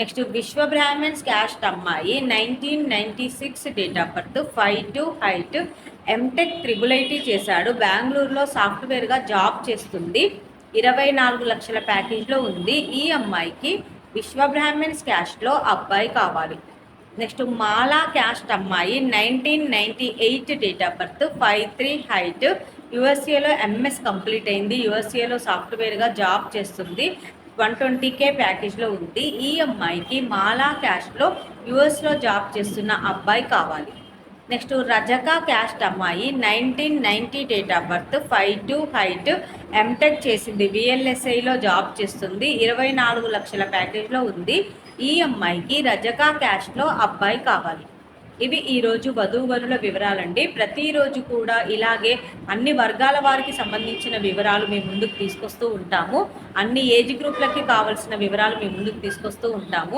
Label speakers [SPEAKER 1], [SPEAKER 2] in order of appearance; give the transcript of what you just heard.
[SPEAKER 1] Next Vishwa Brahmins caste అమ్మాయి nineteen ninety six date of birth five two height M Tech triple IT చేశాడు. బెంగళూరులో సాఫ్ట్వేర్గా job చేస్తుంది. ఇరవై నాలుగు లక్షల ప్యాకేజ్లో ఉంది. ఈ అమ్మాయికి విశ్వ బ్రాహ్మణ్స్ క్యాస్ట్లో అబ్బాయి కావాలి. నెక్స్ట్ మాలా క్యాస్ట్ అమ్మాయి nineteen ninety eight date of birth five three height యుఎస్ఏలో MS complete అయింది. యుఎస్ఏలో సాఫ్ట్వేర్గా జాబ్ చేస్తుంది. వన్ ట్వంటీ కే ప్యాకేజ్లో ఉంది. ఈ అమ్మాయికి మాలా క్యాస్ట్లో యుఎస్లో జాబ్ చేస్తున్న అబ్బాయి కావాలి. నెక్స్ట్ రజక క్యాస్ట్ అమ్మాయి nineteen ninety date of birth five two height M Tech చేసింది. విఎల్ఎస్ఐలో జాబ్ చేస్తుంది. ఇరవై నాలుగు లక్షల ప్యాకేజ్లో ఉంది. ఈ అమ్మాయికి రజక క్యాస్ట్లో అబ్బాయి కావాలి. ఇవి ఈరోజు వధూవరుల వివరాలండి. ప్రతిరోజు కూడా ఇలాగే అన్ని వర్గాల వారికి సంబంధించిన వివరాలు మేము ముందుకు తీసుకొస్తూ ఉంటాము. అన్ని ఏజ్ గ్రూప్లకి కావాల్సిన వివరాలు మేము ముందుకు తీసుకొస్తూ ఉంటాము.